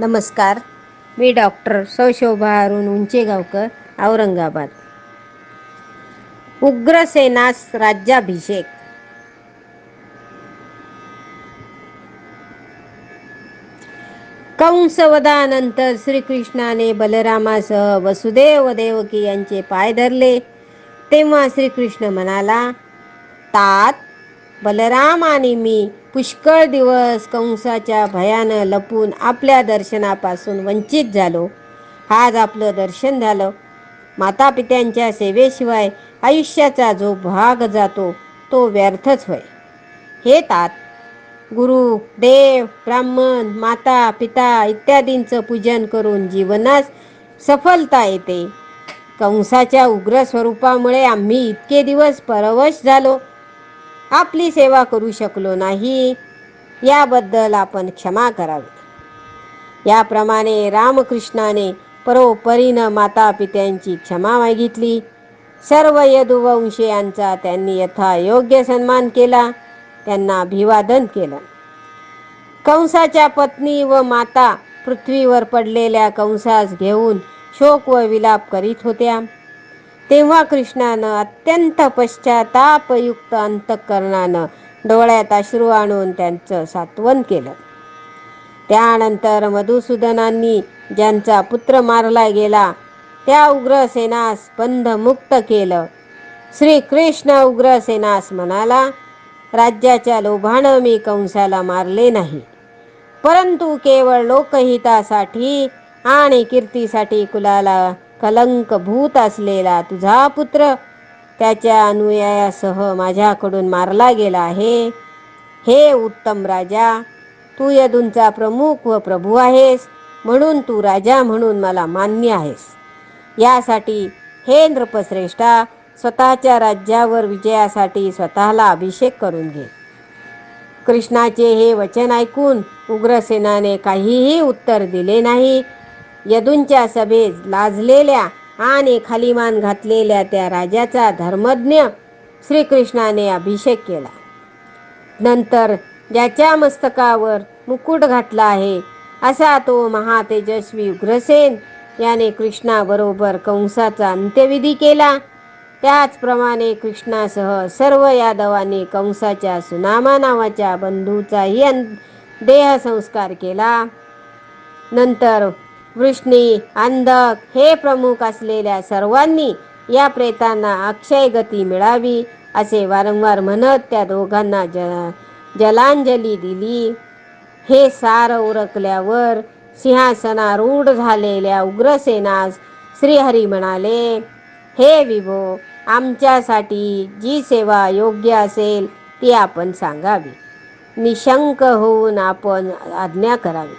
नमस्कार. मी डॉक्टर सौशोभा अरुण उंचेगावकर औरंगाबाद. उग्रसेनास राज्याभिषेक. कंसवदानंतर श्रीकृष्णाने बलरामासह वसुदेव देवकी यांचे पाय धरले. तेव्हा श्रीकृष्ण म्हणाला तात बलराम आणि मी पुष्कळ दिवस कंसाच्या भयानं लपून आपल्या दर्शनापासून वंचित झालो. आज आपलं दर्शन झालं. मातापित्यांच्या सेवेशिवाय आयुष्याचा जो भाग जातो तो व्यर्थच होय. हे तात गुरु देव ब्राह्मण माता पिता इत्यादींचं पूजन करून जीवनास सफलता येते. कंसाच्या उग्र स्वरूपामुळे आम्ही इतके दिवस परवश झालो. आपली सेवा करू शकलो नाही याबद्दल आपण क्षमा करावी. याप्रमाणे रामकृष्णाने परोपरीनं माता पित्यांची क्षमा मागितली. सर्व यदुवंशयांचा त्यांनी यथायोग्य सन्मान केला त्यांना अभिवादन केलं. कंसाच्या पत्नी व माता पृथ्वीवर पडलेल्या कंसास घेऊन शोक व विलाप करीत होत्या. तेव्हा कृष्णानं अत्यंत पश्चातापयुक्त अंतःकरणानं डोळ्यात अश्रू आणून त्यांचं सात्वन केलं. त्यानंतर मधुसूदनांनी ज्यांचा पुत्र मारला गेला त्या उग्रसेनास बंधमुक्त केलं. श्रीकृष्ण उग्रसेनास म्हणाला राज्याच्या लोभानं मी कंसाला मारले नाही. परंतु केवळ लोकहितासाठी आणि कीर्तीसाठी कुलाला कलंकभूत असलेला तुझा पुत्र त्याच्या अनुयायासह माझ्याकडून मारला गेला आहे. हे उत्तम राजा तू यदूंचा प्रमुख व प्रभू आहेस म्हणून तू राजा म्हणून मला मान्य आहेस. यासाठी हे नृपश्रेष्ठा स्वतःच्या राज्यावर विजयासाठी स्वतःला अभिषेक करून घे. कृष्णाचे हे वचन ऐकून उग्रसेनाने काहीही उत्तर दिले नाही यदूंच्या सभेत लाजलेल्या आणि खालीमान घातलेल्या त्या राजाचा धर्मज्ञ श्रीकृष्णाने अभिषेक केला. नंतर ज्याच्या मस्तकावर मुकुट घातला आहे असा तो महातेजस्वी उग्रसेन याने कृष्णाबरोबर कंसाचा अंत्यविधी केला. त्याचप्रमाणे कृष्णासह सर्व यादवांनी कंसाच्या सुनामा नावाच्या बंधूचाही देहसंस्कार केला. नंतर वृष्णी अंधक हे प्रमुख असलेल्या सर्वांनी या प्रेतांना अक्षय गती मिळावी असे वारंवार म्हणत त्या दोघांना ज जलांजली दिली. हे सार उरकल्यावर सिंहासनारूढ झालेल्या उग्रसेनास श्रीहरी म्हणाले हे विभो आमच्यासाठी जी सेवा योग्य असेल ती आपण सांगावी. निशंक होऊन आपण आज्ञा करावी.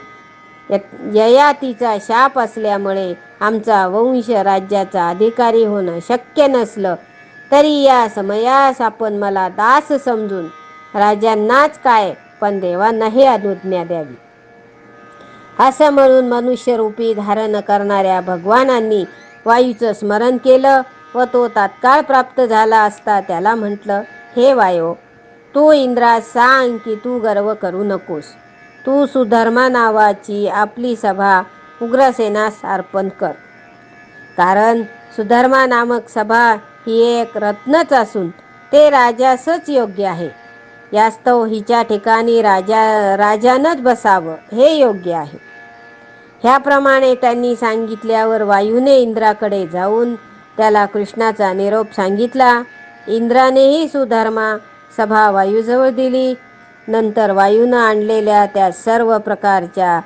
ययातीचा शाप असल्यामुळे आमचा वंश राज्याचा अधिकारी होणं शक्य नसलं. तरी या समयास आपण मला दास समजून राजांनाच काय पण देवांना हे अनुज्ञा द्यावी. असं म्हणून मनुष्यरूपी धारण करणाऱ्या भगवानांनी वायूचं स्मरण केलं व तो तात्काळ प्राप्त झाला असता त्याला म्हटलं हे वायो तू इंद्रा सांग की तू गर्व करू नकोस. तू सुधर्मा नावाची आपली सभा उग्रसेनास अर्पण कर. कारण सुधर्मा नामक सभा ही एक रत्नच असून ते राजासच योग्य आहे. यास्तव हिच्या ठिकाणी राजा राजानंच बसावं हे योग्य आहे. ह्याप्रमाणे त्यांनी सांगितल्यावर वायूने इंद्राकडे जाऊन त्याला कृष्णाचा निरोप सांगितला. इंद्रानेही सुधर्मा सभा वायूजवळ दिली. नंतर वायूनं आणलेल्या त्या सर्व प्रकारच्या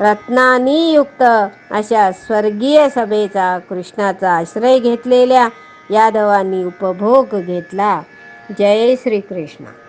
रत्नांनीयुक्त अशा स्वर्गीय सभेचा कृष्णाचा आश्रय घेतलेल्या यादवांनी उपभोग घेतला. जय श्रीकृष्ण.